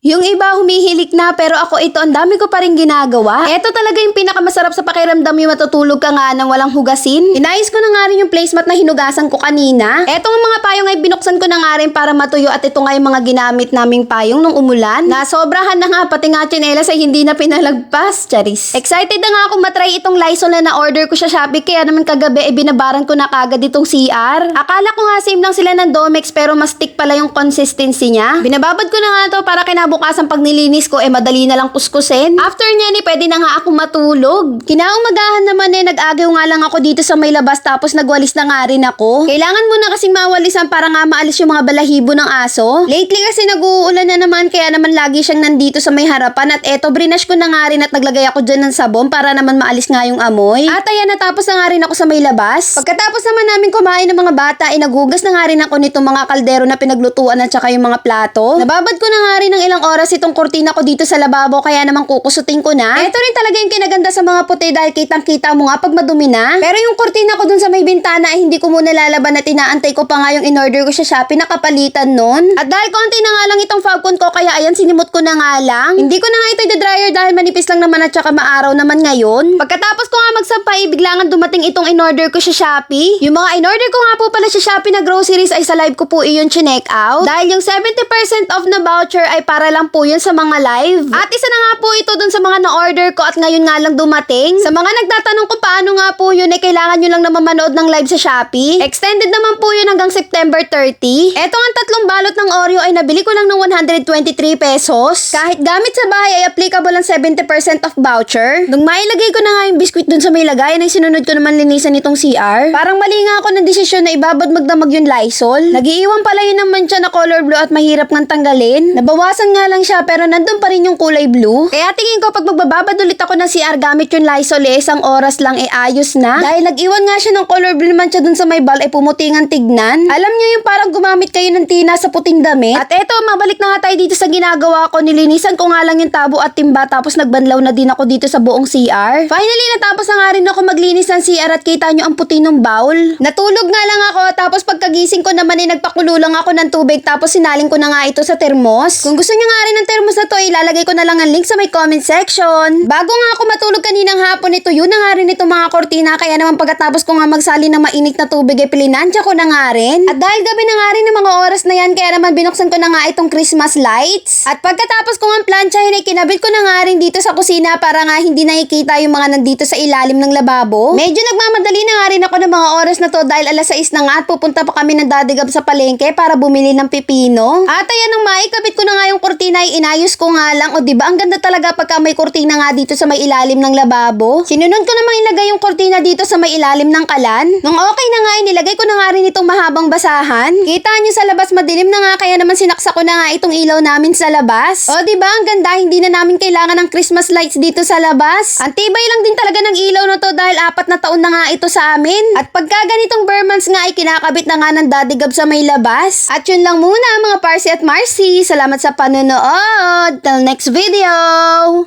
Yung iba humihilik na pero ako ito ang dami ko pa rin ginagawa. Ito talaga yung pinakamasarap sa pakiramdam yung matutulog ka nga nang walang hugasin. Inayos ko na nga rin yung placemat na hinugasan ko kanina. Eto nga mga payong ay binuksan ko na nga rin para matuyo at ito nga yung mga ginamit naming payong nung umulan. Nasobrahan na nga pati nga tsinelas ay hindi na pinalagpas. Charis. Excited na nga ako matry itong Lysol na na-order ko sa Shopee kaya naman kagabi ay binabaran ko na kagad itong CR. Akala ko nga same lang sila ng Domex pero mas thick pala yung consistency niya. Binababad ko na nga to para kinabukasan pag nilinis ko eh madali na lang kuskusin. After niya ni pwede na nga ako matulog. Kinaumagahan naman eh nag-agaw nga lang ako dito sa may labas tapos nagwalis na nga rin ako. Kailangan mo na kasing mawalisan para nga maalis yung mga balahibo ng aso. Lately kasi nag-uulan na naman kaya naman lagi siyang nandito sa may harapan at eto brinash ko na nga rin at naglagay ako dyan ng sabon para naman maalis nga yung amoy. At ayan natapos na nga rin ako sa may labas. Pagkatapos naman namin kumain ng mga bata ay naghugas na nga rin ako nitong mga kaldero na pinaglutuan at saka yung mga plato. Nababad ko na nga rin ng ilang oras itong kurtina ko dito sa lababo kaya naman kukusutin ko na. Ito rin talaga yung kinaganda sa mga puti dahil kitang kita mo nga pag madumi na. Pero yung kurtina ko dun sa may bintana ay hindi ko muna lalaban at inaantay ko pa nga yung in-order ko sa Shopee nakapalitan nun. At dahil konti na nga lang itong Falcon ko kaya ayan sinimot ko na nga lang. Hindi ko na nga ito i-dryer dahil manipis lang naman at saka maaraw naman ngayon. Pagkatapos ko nga magsampay, biglangan dumating itong in-order ko sa Shopee. Yung mga in-order ko nga po pala sa Shopee na groceries ay sa live ko po iyon chinek out. Dahil yung 70% off na voucher ay para lang po yun sa mga live. At isa na nga po ito dun sa mga na-order ko at ngayon nga lang dumating. Sa mga nagtatanong kung paano nga po yun, eh kailangan nyo lang naman manood ng live sa Shopee. Extended naman po yun hanggang September 30. Eto ang tatlong balot ng Oreo ay nabili ko lang ng 123 pesos. Kahit gamit sa bahay ay applicable ang 70% off voucher. Nung mailagay ko na nga yung biskuit dun sa may lagayan ay sinunod ko naman linisan itong CR. Parang mali nga ako ng desisyon na ibabad magdamag yung Lysol. Nagiiwan pala yun ng mancha na color blue at mahirap ng tanggalin. Nabawasan nga lang siya pero nandun pa rin yung kulay blue. Kaya tingin ko pag magbababad ulit ako ng CR gamit yung Lysol eh, isang oras lang eh ayos na. Dahil nag-iwan nga siya ng color blue naman siya dun sa may bal ay pumutingan tignan. Alam niyo yung parang gumamit kayo ng tina sa puting damit. At eto, mabalik na nga tayo dito sa ginagawa ko. Nilinisan ko nga lang yung tabo at timba tapos nagbanlaw na din ako dito sa buong CR. Finally, natapos na nga rin ako maglinis ng CR at kita nyo ang puti ng bowl. Natulog nga lang ako tapos pagkagising ko naman ay nagpakulo lang ako ng tubig tapos sinaling ko na nga ito sa termos. Kung gusto nyo nga rin ng termos na to, ilalagay ko na lang ang link sa may comment section. Bago nga ako matulog kaninang hapon ito, yun na nga rin itong mga kortina kaya naman pagkatapos ko nga magsali ng mainit na tubig ay pilinansya ko na nga rin. At dahil gabi na nga rin ng mga oras na yan, kaya naman binuksan ko na nga itong Christmas lights. At pagkatapos ko nga plansyahin ay kinabit ko na nga rin dito sa kusina para nga hindi nakikita yung mga nandito sa ilalim ng lababo. Medyo nagmamadali na nga rin ako ng mga oras na to dahil alas 6 na nga at pupunta pa kami ng dadigab sa palengke para bumili ng pipino. At ayan ang maikabit ko na nga yung kurtina ay inayos ko nga lang. O diba ang ganda talaga pagka may kurtina nga dito sa may ilalim ng lababo. Sinunod ko namang ilagay yung kurtina dito sa may ilalim ng kalan. Nung okay na nga, inilagay ko na nga rin itong mahabang basahan. Kita nyo sa labas madilim na nga kaya naman sinaksa ko na nga itong ilaw namin sa labas. O diba ang ganda, hindi na namin kailangan ng Christmas lights dito sa labas. Ang tibay lang din talaga ng ilaw na to dahil apat na taon na nga ito sa amin. At pagka ganitong Burmans nga ay kinakabit na nga ng dadigab sa may labas. At yun lang muna mga Parsi at Marcy. Salamat sa panonood. Till next video!